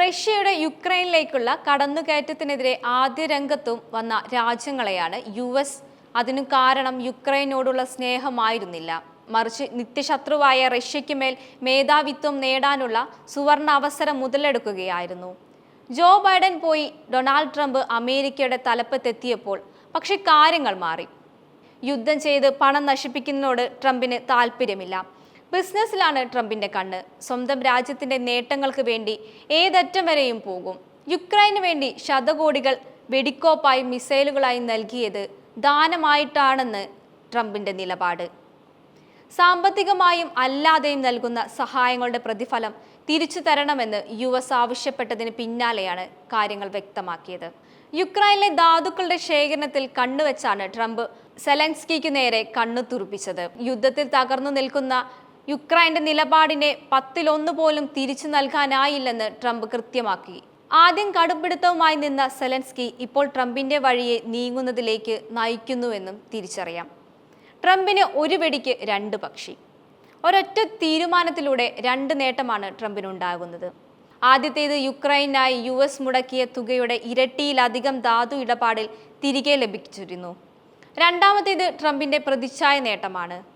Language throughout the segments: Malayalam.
റഷ്യയുടെ യുക്രൈനിലേക്കുള്ള കടന്നുകയറ്റത്തിനെതിരെ ആദ്യ രംഗത്തും വന്ന രാജ്യങ്ങളെയാണ് യു എസ്. അതിനു കാരണം യുക്രൈനോടുള്ള സ്നേഹമായിരുന്നില്ല. മറിച്ച് നിത്യശത്രുവായ റഷ്യയ്ക്ക് മേൽ മേധാവിത്വം നേടാനുള്ള സുവർണ അവസരം മുതലെടുക്കുകയായിരുന്നു. ജോ ബൈഡൻ പോയി ഡൊണാൾഡ് ട്രംപ് അമേരിക്കയുടെ തലപ്പത്തെത്തിയപ്പോൾ പക്ഷെ കാര്യങ്ങൾ മാറി. യുദ്ധം ചെയ്ത് പണം നശിപ്പിക്കുന്നതിനോട് ട്രംപിന് താല്പര്യമില്ല ബിസിനസ്സിലാണ് ട്രംപിന്റെ കണ്ണ്. സ്വന്തം രാജ്യത്തിന്റെ നേട്ടങ്ങൾക്ക് വേണ്ടി ഏതറ്റം വരെയും പോകും. യുക്രൈന് വേണ്ടി ശതകോടികൾ വെടിക്കോപ്പായി മിസൈലുകളായി നൽകിയത് ദാനമായിട്ടാണെന്ന് ട്രംപിന്റെ നിലപാട്. സാമ്പത്തികമായും അല്ലാതെയും നൽകുന്ന സഹായങ്ങളുടെ പ്രതിഫലം തിരിച്ചു തരണമെന്ന് യു എസ് ആവശ്യപ്പെട്ടതിന് പിന്നാലെയാണ് കാര്യങ്ങൾ വ്യക്തമാക്കിയത്. യുക്രൈനിലെ ധാതുക്കളുടെ ശേഖരണത്തിൽ കണ്ണുവെച്ചാണ് ട്രംപ് സെലൻസ്കിക്ക് നേരെ കണ്ണു തുറപ്പിച്ചത്. യുദ്ധത്തിൽ തകർന്നു നിൽക്കുന്ന യുക്രൈന്റെ നിലപാടിനെ പത്തിലൊന്ന് പോലും തിരിച്ചു നൽകാനായില്ലെന്ന് ട്രംപ് കൃത്യമാക്കി. ആദ്യം കടുപ്പിടുത്തവുമായി നിന്ന സെലൻസ്കി ഇപ്പോൾ ട്രംപിന്റെ വഴിയെ നീങ്ങുന്നതിലേക്ക് നയിക്കുന്നുവെന്നും തിരിച്ചറിയാം. ട്രംപിന് ഒരു വെടിക്ക് രണ്ട് പക്ഷി. ഒരൊറ്റ തീരുമാനത്തിലൂടെ രണ്ട് നേട്ടമാണ് ട്രംപിനുണ്ടാകുന്നത്. ആദ്യത്തേത് യുക്രൈനായി യു എസ് മുടക്കിയ തുകയുടെ ഇരട്ടിയിലധികം ധാതു ഇടപാടിൽ തിരികെ ലഭിച്ചിരുന്നു. രണ്ടാമത്തേത് ട്രംപിന്റെ പ്രതിച്ഛായ നേട്ടമാണ്.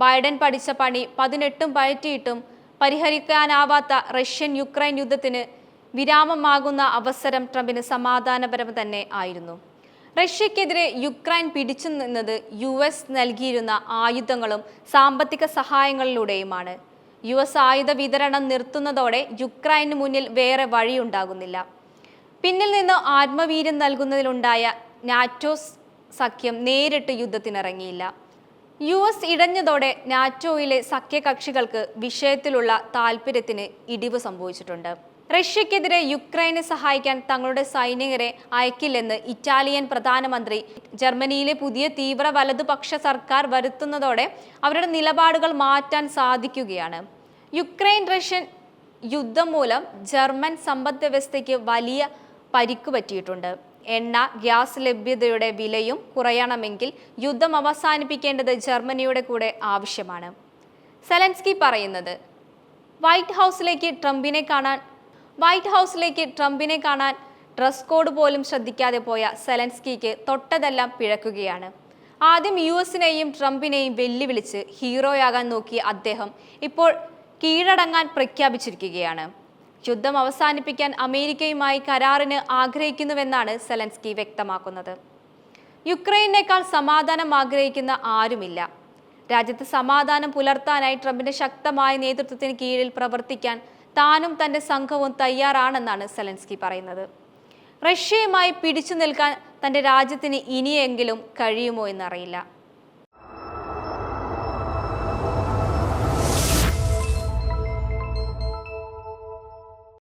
ബൈഡൻ പഠിച്ച പണി പതിനെട്ടും പയറ്റിയിട്ടും പരിഹരിക്കാനാവാത്ത റഷ്യൻ യുക്രൈൻ യുദ്ധത്തിന് വിരാമമാകുന്ന അവസരം ട്രംപിന് സമാധാനപരം തന്നെ ആയിരുന്നു. റഷ്യക്കെതിരെ യുക്രൈൻ പിടിച്ചു നിന്നത് യു എസ് നൽകിയിരുന്ന ആയുധങ്ങളും സാമ്പത്തിക സഹായങ്ങളിലൂടെയുമാണ്. യു എസ് ആയുധ വിതരണം നിർത്തുന്നതോടെ യുക്രൈന് മുന്നിൽ വേറെ വഴിയുണ്ടാകുന്നില്ല. പിന്നിൽ നിന്ന് ആത്മവീര്യം നൽകുന്നതിലുണ്ടായ നാറ്റോസ് സഖ്യം നേരിട്ട് യുദ്ധത്തിനിറങ്ങിയില്ല. യു എസ് ഇടഞ്ഞതോടെ നാറ്റോയിലെ സഖ്യകക്ഷികൾക്ക് വിഷയത്തിലുള്ള താൽപ്പര്യത്തിന് ഇടിവ് സംഭവിച്ചിട്ടുണ്ട്. റഷ്യക്കെതിരെ യുക്രൈനെ സഹായിക്കാൻ തങ്ങളുടെ സൈനികരെ അയക്കില്ലെന്ന് ഇറ്റാലിയൻ പ്രധാനമന്ത്രി ജർമ്മനിയിലെ പുതിയ തീവ്ര വലതുപക്ഷ സർക്കാർ വരുത്തുന്നതോടെ അവരുടെ നിലപാടുകൾ മാറ്റാൻ സാധിക്കുകയാണ്. യുക്രൈൻ റഷ്യൻ യുദ്ധം മൂലം ജർമ്മൻ സമ്പദ് വ്യവസ്ഥയ്ക്ക് വലിയ പരിക്ക് പറ്റിയിട്ടുണ്ട്. എണ്ണ ഗ്യാസ് ലഭ്യതയുടെ വിലയും കുറയണമെങ്കിൽ യുദ്ധം അവസാനിപ്പിക്കേണ്ടത് ജർമ്മനിയുടെ കൂടെ ആവശ്യമാണ്. സെലൻസ്കി പറയുന്നത് വൈറ്റ് ഹൗസിലേക്ക് ട്രംപിനെ കാണാൻ വൈറ്റ് ഹൗസിലേക്ക് ട്രംപിനെ കാണാൻ ഡ്രസ് കോഡ് പോലും ശ്രദ്ധിക്കാതെ പോയ സെലൻസ്കിക്ക് തൊട്ടതെല്ലാം പിഴക്കുകയാണ്. ആദ്യം യു എസിനെയും ട്രംപിനെയും വെല്ലുവിളിച്ച് ഹീറോയാകാൻ നോക്കിയ അദ്ദേഹം ഇപ്പോൾ കീഴടങ്ങാൻ പ്രഖ്യാപിച്ചിരിക്കുകയാണ്. യുദ്ധം അവസാനിപ്പിക്കാൻ അമേരിക്കയുമായി കരാറിന് ആഗ്രഹിക്കുന്നുവെന്നാണ് സെലൻസ്കി വ്യക്തമാക്കുന്നത്. യുക്രൈനേക്കാൾ സമാധാനം ആഗ്രഹിക്കുന്ന ആരുമില്ല. രാജ്യത്ത് സമാധാനം പുലർത്താനായി ട്രംപിന്റെ ശക്തമായ നേതൃത്വത്തിന് കീഴിൽ പ്രവർത്തിക്കാൻ താനും തന്റെ സംഘവും തയ്യാറാണെന്നാണ് സെലൻസ്കി പറയുന്നത്. റഷ്യയുമായി പിടിച്ചു നിൽക്കാൻ തന്റെ രാജ്യത്തിന് ഇനിയെങ്കിലും കഴിയുമോ എന്നറിയില്ല.